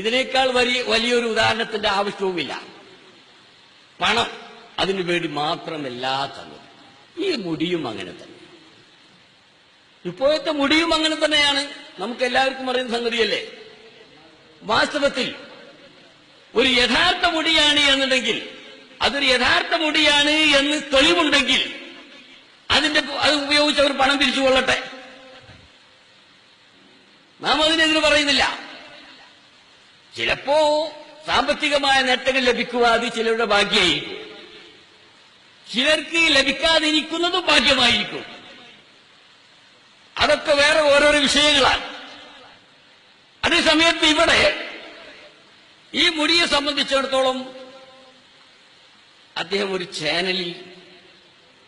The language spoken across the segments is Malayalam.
ഇതിനേക്കാൾ വലിയ വലിയൊരു ഉദാഹരണത്തിന്റെ ആവശ്യവുമില്ല. പണം അതിനു വേണ്ടി മാത്രമല്ല തന്നത്. ഈ മുടിയും അങ്ങനെ തന്നെ. ഇപ്പോഴത്തെ മുടിയും അങ്ങനെ തന്നെയാണ്. നമുക്ക് എല്ലാവർക്കും അറിയുന്ന സംഗതിയല്ലേ? വാസ്തവത്തിൽ ഒരു യഥാർത്ഥ മുടിയാണ് എന്നുണ്ടെങ്കിൽ അതൊരു യഥാർത്ഥ മുടിയാണ് എന്ന് തെളിവുണ്ടെങ്കിൽ അതിന്റെ അത് ഉപയോഗിച്ച് അവർ പണം പിരിച്ചു കൊള്ളട്ടെ നാം അതിനെതിരെ പറയുന്നില്ല. ചിലപ്പോ സാമ്പത്തികമായ നേട്ടങ്ങൾ ലഭിക്കുവാതെ ചിലരുടെ ഭാഗ്യമായിരിക്കും ചിലർക്ക് ലഭിക്കാതിരിക്കുന്നതും ഭാഗ്യമായിരിക്കും. അതൊക്കെ വേറെ ഓരോരോ വിഷയങ്ങളാണ്. അതേസമയത്ത് ഇവിടെ ഈ മുടിയെ സംബന്ധിച്ചിടത്തോളം അദ്ദേഹം ഒരു ചാനലിൽ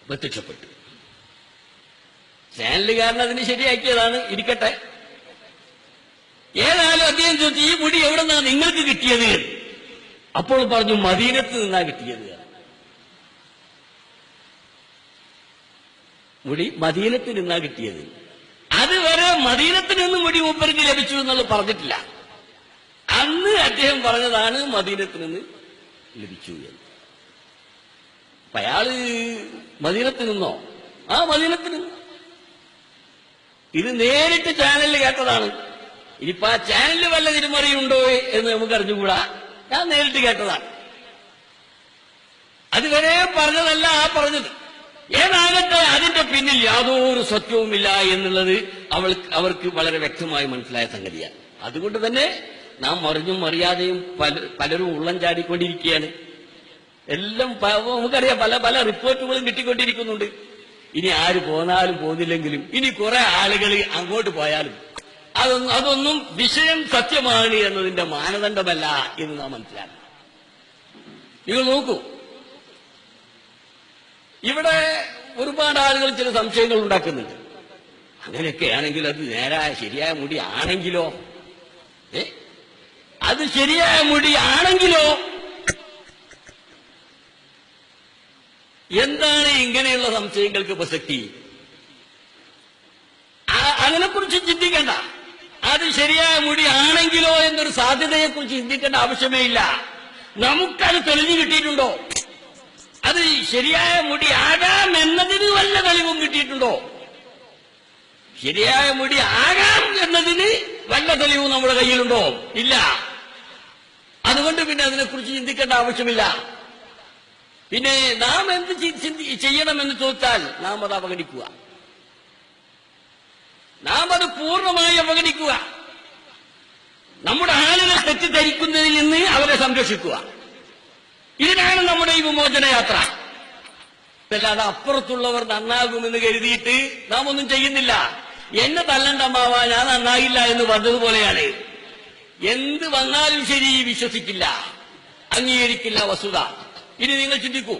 പ്രത്യക്ഷപ്പെട്ടു ചാനലുകാരൻ അതിന് ശരിയാക്കിയതാണ്. ഇരിക്കട്ടെ. ഏതായാലും അദ്ദേഹം ചോദിച്ചു ഈ മുടി എവിടെ നിന്നാണ് നിങ്ങൾക്ക് കിട്ടിയത്? അപ്പോൾ പറഞ്ഞു മദീനത്ത് നിന്നാ കിട്ടിയത്. മുടി മദീനത്ത് നിന്നാ കിട്ടിയത്. അതുവരെ മദീനത്തിൽ നിന്ന് മുടി മൂപ്പർക്ക് ലഭിച്ചു എന്നുള്ളത് പറഞ്ഞിട്ടില്ല. അന്ന് അദ്ദേഹം പറഞ്ഞതാണ് മദീനത്തിൽ നിന്ന് ലഭിച്ചു എന്ന്. അപ്പൊ അയാൾ മദീനത്തിൽ നിന്നോ? ആ മദീനത്തിൽ നിന്ന്. ഇത് നേരിട്ട് ചാനലിൽ കേട്ടതാണ്. ഇനിയിപ്പോ ആ ചാനലിൽ വല്ല തിരുമറിയുണ്ടോ എന്ന് നമുക്ക് അറിഞ്ഞുകൂടാ? ഞാൻ നേരിട്ട് കേട്ടതാണ്. അതുവരെ പറഞ്ഞതല്ല ആ പറഞ്ഞത്. ഏതാകട്ടെ അതിന്റെ പിന്നിൽ യാതൊരു സത്യവുമില്ല എന്നുള്ളത് അവൾ അവർക്ക് വളരെ വ്യക്തമായി മനസ്സിലായ സംഗതിയാണ്. അതുകൊണ്ട് തന്നെ നാം മറിഞ്ഞും മറിയാതെയും പല പലരും ഉള്ളം ചാടിക്കൊണ്ടിരിക്കുകയാണ്. എല്ലാം നമുക്കറിയാം പല പല റിപ്പോർട്ടുകളും കിട്ടിക്കൊണ്ടിരിക്കുന്നുണ്ട്. ഇനി ആര് പോന്നാലും പോന്നില്ലെങ്കിലും ഇനി കുറെ ആളുകൾ അങ്ങോട്ട് പോയാലും അതൊന്നും അതൊന്നും വിഷയം സത്യമാണ് എന്നതിന്റെ മാനദണ്ഡമല്ല എന്ന് നാം മനസ്സിലാക്കണം. നിങ്ങൾ നോക്കൂ. ഇവിടെ ഒരുപാട് ആളുകൾ ചില സംശയങ്ങൾ ഉണ്ടാക്കുന്നുണ്ട്. അങ്ങനെയൊക്കെയാണെങ്കിൽ അത് നേരായ ശരിയായ മുടി ആണെങ്കിലോ? ഏ? അത് ശരിയായ മുടി ആണെങ്കിലോ? എന്താണ് ഇങ്ങനെയുള്ള സംശയങ്ങൾക്ക് പ്രസക്തി? അതിനെക്കുറിച്ച് ചിന്തിക്കേണ്ട അത് ശരിയായ മുടി ആണെങ്കിലോ എന്നൊരു സാധ്യതയെക്കുറിച്ച് ചിന്തിക്കേണ്ട ആവശ്യമേ ഇല്ല നമുക്കത് തെളിഞ്ഞു കിട്ടിയിട്ടുണ്ടോ? അത് ശരിയായ മുടി ആകാം എന്നതിന് വല്ല തെളിവും കിട്ടിയിട്ടുണ്ടോ? ശരിയായ മുടി ആകാം എന്നതിന് വല്ല തെളിവും നമ്മുടെ കയ്യിലുണ്ടോ? ഇല്ല. അതുകൊണ്ട് പിന്നെ അതിനെക്കുറിച്ച് ചിന്തിക്കേണ്ട ആവശ്യമില്ല. പിന്നെ നാം എന്ത് ചെയ്യണമെന്ന് ചോദിച്ചാൽ നാം അത് അവഗണിക്കുക. നാം അത് പൂർണമായി അവഗണിക്കുക. തെറ്റിദ്ധരിക്കുന്നതിൽ നിന്ന് അവരെ സംരക്ഷിക്കുക. ഇതിനാണ് നമ്മുടെ ഈ വിമോചന യാത്ര. അല്ലാതെ അപ്പുറത്തുള്ളവർ നന്നാകുമെന്ന് കരുതിയിട്ട് നാം ഒന്നും ചെയ്യുന്നില്ല. എന്നെ തല്ലണ്ടമ്മാവ ഞാൻ നന്നായില്ല എന്ന് പറഞ്ഞതുപോലെയാണ്. എന്ത് വന്നാലും ശരി വിശ്വസിക്കില്ല. അംഗീകരിക്കില്ല വസ്തുത. ഇനി നിങ്ങൾ ചിന്തിക്കൂ.